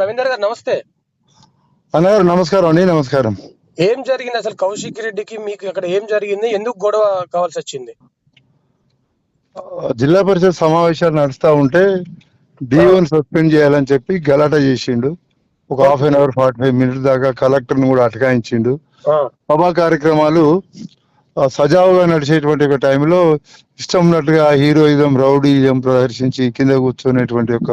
రవీందర్ గారు నమస్తే. అన్నగారు నమస్కారం అండి నమస్కారం. ఏం జరిగింది అసలు కౌశిక్ రెడ్డికి? మీకు అక్కడ ఏం జరిగింది? ఎందుకు గొడవ కావాల్సి వచ్చింది? జిల్లా పరిషత్ సమావేశాలు నడుస్తా ఉంటే డిఓని సస్పెండ్ చేయాలని చెప్పి గలాట చేసిండు. ఒక half an hour forty five minutes దాకా కలెక్టర్ను కూడా అటకాయించిండు. సభా కార్యక్రమాలు సజావుగా నడిచేటువంటి ఒక టైంలో ఇష్టం ఉన్నట్టుగా హీరోయిజం రౌడీయిజం ప్రదర్శించి కింద కూర్చునేటువంటి ఒక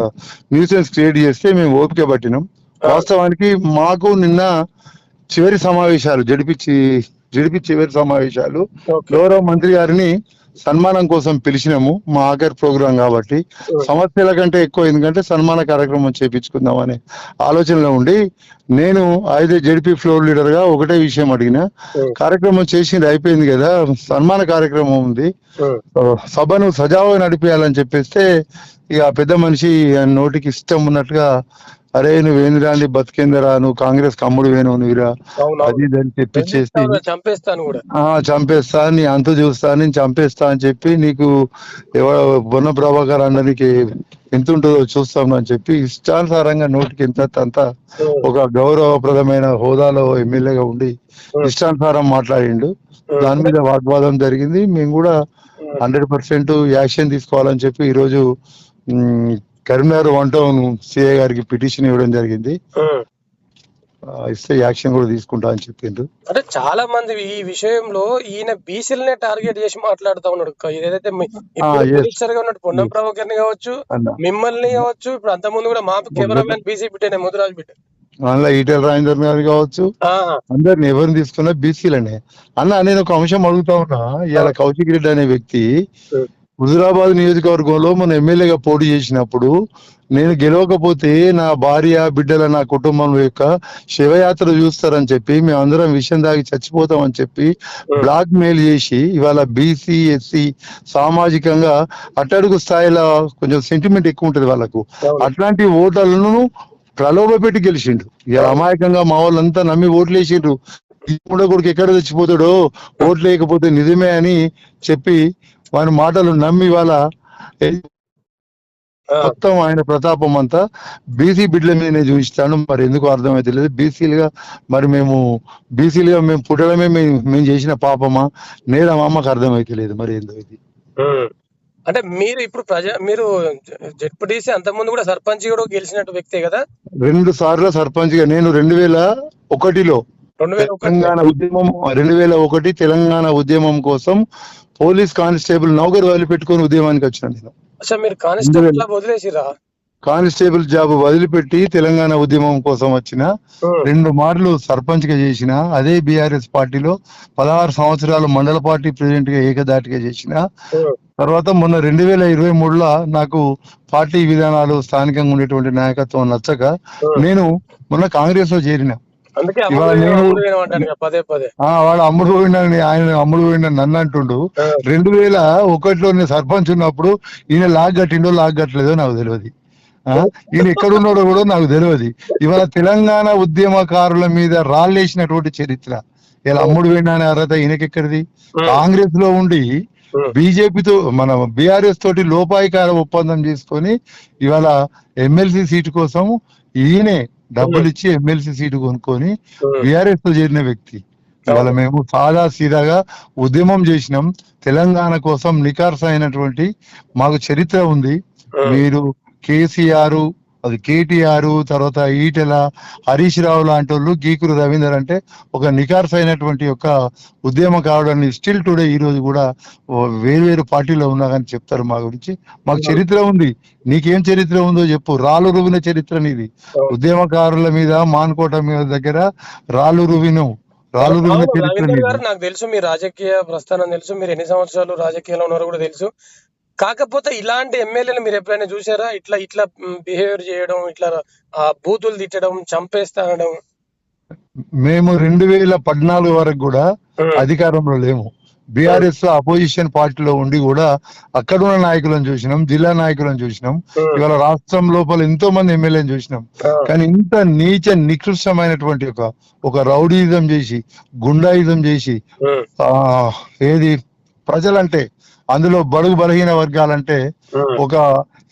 న్యూసెన్స్ క్రియేట్ చేస్తే మేము ఓపిక పట్టినాం వాస్తవానికి మాకు నిన్న చివరి సమావేశాలు జడిపిచ్చి జడిపి చివరి సమావేశాలు. గౌరవ మంత్రి గారిని సన్మానం కోసం పిలిచినాము. మా ఆఖరి ప్రోగ్రాం కాబట్టి. సమస్యల కంటే ఎక్కువ ఎందుకంటే సన్మాన కార్యక్రమం చేపించుకుందాం అనే ఆలోచనలో ఉండి నేను ఐదే జడిపి ఫ్లోర్ లీడర్గా ఒకటే విషయం అడిగిన. కార్యక్రమం చేసింది అయిపోయింది కదా. సన్మాన కార్యక్రమం ఉంది. సభను సజావుగా నడిపేయాలని చెప్పేస్తే ఇక పెద్ద మనిషి ఆయన నోటికి ఇష్టం ఉన్నట్టుగా అరే నువ్వేందిరా బతికేందిరా నువ్వు కాంగ్రెస్ కమ్ముడు వేను నువ్వురా అది అని చెప్పించేసి చంపేస్తాను, కూడా. ఆ చంపేస్తా నీ అంతు చూస్తా నేను చంపేస్తా అని చెప్పి నీకు ఎవ బొన్న ప్రభాకర్ అన్న నీకు ఎంత ఉంటుందో చూస్తాం అని చెప్పి ఇష్టానుసారంగా నోటికి ఎంత అంత ఒక గౌరవప్రదమైన హోదాలో ఎమ్మెల్యేగా ఉండి ఇష్టానుసారం మాట్లాడిండు. దాని మీద వాగ్వాదం జరిగింది. మేము కూడా హండ్రెడ్ పర్సెంట్ యాక్షన్ తీసుకోవాలని చెప్పి ఈరోజు కరీంనగర్ వన్ టౌన్ సిఐ గారికి పిటిషన్ ఇవ్వడం జరిగింది. ఇస్తే యాక్షన్ కూడా తీసుకుంటా అని చెప్పిండ్రు అంటే చాలా మంది ఈ విషయంలో ఈయన బీసీలనే టార్గెట్ చేసి మాట్లాడుతా ఉన్నాడు. ఏదైతే. మినిస్టర్గా ఉన్నట్టు పొన్నం ప్రభాకర్ కావచ్చు మిమ్మల్ని కావచ్చు ఇప్పుడు అంత ముందు కూడా మా కెమెరామెన్ బీసీ బిడ్డనే ముదిరాజు బిడ్డ. అందులో ఈటెల రాజేందర్ గారు కావచ్చు అందరిని ఎవరిని తీసుకున్నా బీసీలనే. అన్న నేను ఒక అంశం అడుగుతా ఉన్నా. ఇవాళ కౌశిక్ రెడ్డి అనే వ్యక్తి. హుజురాబాద్ నియోజకవర్గంలో మన ఎమ్మెల్యేగా పోటీ చేసినప్పుడు నేను గెలవకపోతే నా భార్య బిడ్డల నా కుటుంబం యొక్క శివయాత్ర చూస్తారని చెప్పి మేమందరం విషయం దాగి చచ్చిపోతామని చెప్పి. బ్లాక్ మెయిల్ చేసి ఇవాళ బీసీ ఎస్సీ సామాజికంగా అట్టడుగు స్థాయిలో కొంచెం సెంటిమెంట్ ఎక్కువ ఉంటది వాళ్ళకు. అట్లాంటి ఓటర్లను ప్రలోభ పెట్టి గెలిచిండు ఇక అమాయకంగా మా వాళ్ళంతా నమ్మి ఓట్లు వేసిండ్రు ఈ కూడా కొడుకు ఎక్కడ చచ్చిపోతాడో ఓట్లు వేయకపోతే నిజమే అని చెప్పి వాని మాటలు నమ్మి వాళ్ళ మొత్తం ఆయన ప్రతాపం అంతా బీసీ బిడ్ల మీదనే చూపిస్తాను. మరి ఎందుకు అర్థమైతే లేదు. బీసీలుగా మరి మేము బీసీలుగా మేము పుట్టడమే మేము మేము చేసిన పాపమా? నేరమా మాకు అర్థమైతే లేదు. మరి ఏందో ఇది. అంటే మీరు ఇప్పుడు ప్రజా మీరు జెడ్పీటీసీ అంత ముందు కూడా సర్పంచ్ కూడా గెలిచినట్టు వ్యక్తే కదా? రెండు సార్లు సర్పంచ్గా నేను రెండు వేల ఒకటిలో తెలంగాణ ఉద్యమం రెండు వేల ఒకటి తెలంగాణ ఉద్యమం కోసం పోలీస్ కానిస్టేబుల్ నౌకరు వదిలిపెట్టుకొని ఉద్యమానికి వచ్చిన నేను. మీరు కానిస్టేబుల్ లా వదిలేసిరా కానిస్టేబుల్ జాబ్ వదిలిపెట్టి తెలంగాణ ఉద్యమం కోసం వచ్చిన రెండు మార్లు సర్పంచ్గా చేసిన అదే బీఆర్ఎస్ పార్టీలో పదహారు సంవత్సరాలు మండల పార్టీ ప్రెసిడెంట్గా ఏకదాటిగా చేసిన తర్వాత మొన్న రెండు వేల ఇరవై మూడులో నాకు పార్టీ విధానాలు స్థానికంగా ఉండేటువంటి నాయకత్వం నచ్చక. నేను మొన్న కాంగ్రెస్లో చేరిన. అందుకే పదే పదే. వాడు అమ్ముడు పోయినని ఆయన అమ్ముడు పోయినని నన్ను అంటుండు. రెండు వేల ఒకటిలో నేను సర్పంచ్ ఉన్నప్పుడు ఈయన లాగ్ కట్టిండో లాగ్ కట్టలేదో నాకు తెలియదు. ఈయన ఎక్కడున్నాడో కూడా నాకు తెలియదు. ఇవాళ తెలంగాణ ఉద్యమకారుల మీద రాళ్ళేసినటువంటి చరిత్ర. ఇలా అమ్ముడు పోయిన అనే అర్హత ఈయనకెక్కడిది? కాంగ్రెస్లో ఉండి బీజేపీతో మన బీఆర్ఎస్ తోటి లోపాయికార ఒప్పందం చేసుకొని ఇవాళ ఎమ్మెల్సీ సీటు కోసం ఈయనే డబ్బులు ఇచ్చి ఎమ్మెల్సీ సీటు కొనుక్కొని ఉమ్, బీఆర్ఎస్తో చేరిన వ్యక్తి. ఇవాళ మేము సాదా సీదాగా ఉద్యమం చేసినాం. తెలంగాణ కోసం నికార్స్ అయినటువంటి మాకు చరిత్ర ఉంది. మీరు కేసీఆర్ అది కేటీఆర్ తర్వాత ఈటెల హరీష్ రావు లాంటి వాళ్ళు గీకురు రవీందర్ అంటే ఒక నికార్స్ అయినటువంటి ఒక ఉద్యమకారుడు అని స్టిల్ టుడే ఈ రోజు కూడా వేరు వేరు పార్టీలో ఉన్నా కానీ చెప్తారు మా గురించి. మాకు చరిత్ర ఉంది. నీకేం చరిత్ర ఉందో చెప్పు. రాళ్ళు రువిన చరిత్ర నీది. ఉద్యమకారుల మీద మాన్కోట మీద దగ్గర రాళ్ళు రువిను రాళ్ళు రువిన చరిత్ర నాకు తెలుసు మీ రాజకీయ ప్రస్థానం తెలుసు. మీరు ఎన్ని సంవత్సరాలు రాజకీయాల్లో ఉన్నారో కూడా తెలుసు. కాకపోతే ఇలాంటి ఎమ్మెల్యేలు మీరు ఎప్పుడైనా చూసారా ఇట్లా ఇట్లా బిహేవియర్ చేయడం ఇట్లా ఆ బూతులు తిట్టడం చంపేస్తా అనడం మేము రెండు వేల పద్నాలుగు వరకు కూడా అధికారంలో లేము. బీఆర్ఎస్లో అపోజిషన్ పార్టీలో ఉండి కూడా అక్కడున్న నాయకులను చూసినాం జిల్లా నాయకులను చూసినాం. ఇవాళ రాష్ట్రం లోపల ఎంతో మంది ఎమ్మెల్యేలను చూసినాం. కానీ ఇంత నీచ నికృష్టమైనటువంటి ఒక ఒక రౌడీయిజం చేసి గుండాయిజం చేసి ఆ ఏది ప్రజలంటే అందులో బడుగు బలహీన వర్గాలంటే ఒక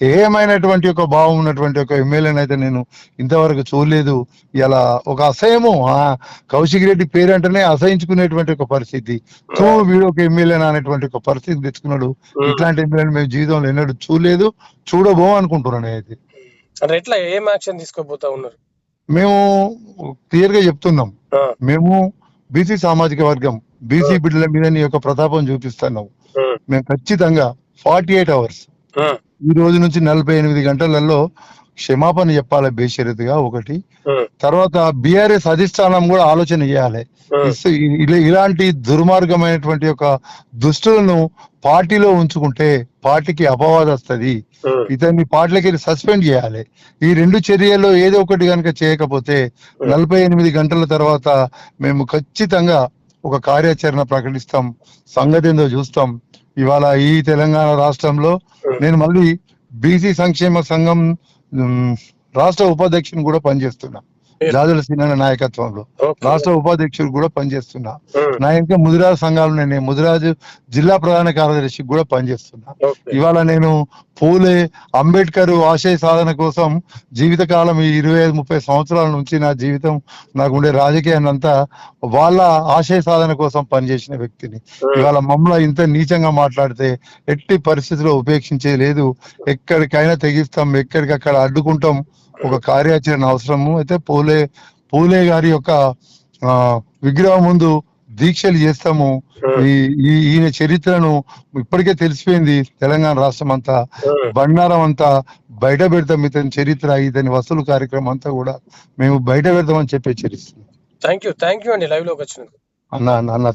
ఏమైనటువంటి ఒక భావం ఉన్నటువంటి ఒక ఎమ్మెల్యేని అయితే నేను ఇంతవరకు చూడలేదు. ఇలా ఒక అసహ్యము ఆ కౌశిక్ రెడ్డి పేరు అంటేనే అసహించుకునేటువంటి ఒక పరిస్థితి. తూ వీడు ఒక ఎమ్మెల్యే అనేటువంటి ఒక పరిస్థితి తెచ్చుకున్నాడు. ఇట్లాంటి ఎమ్మెల్యేని మేము జీవితంలో ఎన్నడూ చూడలేదు చూడబో అనుకుంటున్నాను నేనైతే. అంటే ఎట్లా ఏం యాక్షన్ తీసుకోబోతా ఉన్నారు? మేము క్లియర్గా చెప్తున్నాం మేము బీసీ సామాజిక వర్గం బీసీ బిడ్డల మీద నీ యొక్క ప్రతాపం చూపిస్తున్నాం ఉమ్, మేము ఖచ్చితంగా ఫార్టీ ఎయిట్ అవర్స్ ఈ రోజు నుంచి నలభై ఎనిమిది గంటలలో క్షమాపణ చెప్పాలి బేషరతుగా ఒకటి. తర్వాత బీఆర్ఎస్ అధిష్టానం కూడా ఆలోచన చేయాలి. ఇలాంటి దుర్మార్గమైనటువంటి ఒక దుస్తులను పార్టీలో ఉంచుకుంటే పార్టీకి అపవాదం వస్తుంది. ఇతన్ని పార్టీలకి సస్పెండ్ చేయాలి. ఈ రెండు చర్యల్లో ఏదో ఒకటి కనుక చేయకపోతే నలభై ఎనిమిది గంటల తర్వాత మేము ఖచ్చితంగా ఒక కార్యాచరణ ప్రకటిస్తాం. సంగతి ఏందో చూస్తాం. ఇవాళ ఈ తెలంగాణ రాష్ట్రంలో నేను మళ్ళీ బీసీ సంక్షేమ సంఘం రాష్ట్ర ఉపాధ్యక్షుని కూడా పనిచేస్తున్నా. జాజుల సిన్న నాయకత్వంలో. రాష్ట్ర ఉపాధ్యక్షుడు కూడా పనిచేస్తున్నా. నా ఇంకా ముదిరాజు సంఘాలు నేను ముదిరాజు జిల్లా ప్రధాన కార్యదర్శి కూడా పనిచేస్తున్నా. ఇవాళ నేను పూలే అంబేద్కర్ ఆశయ సాధన కోసం జీవితకాలం ఈ ఇరవై ఐదు ముప్పై సంవత్సరాల నుంచి నా జీవితం నాకు ఉండే రాజకీయాన్ని అంతా వాళ్ళ ఆశయ సాధన కోసం పనిచేసిన వ్యక్తిని. ఇవాళ మమ్మల్ని ఇంత నీచంగా మాట్లాడితే ఎట్టి పరిస్థితిలో ఉపేక్షించేది లేదు. ఎక్కడికైనా తెగిస్తాం ఎక్కడికక్కడ అడ్డుకుంటాం. ఒక కార్యాచరణ అవసరము. అయితే పూలే పూలే గారి యొక్క ఆ విగ్రహం ముందు దీక్షలు చేస్తాము. ఈ ఈయన చరిత్రను ఇప్పటికే తెలిసిపోయింది తెలంగాణ రాష్ట్రం అంతా. బండారం అంతా బయట పెడతాం ఇతని చరిత్ర ఇతని వసూలు కార్యక్రమం అంతా కూడా మేము బయట పెడతామని చెప్పి హెచ్చరిస్తున్నాం థ్యాంక్ యూ థ్యాంక్ యూ అండి. లైవ్లోకి వచ్చినందుకు. అన్న అన్న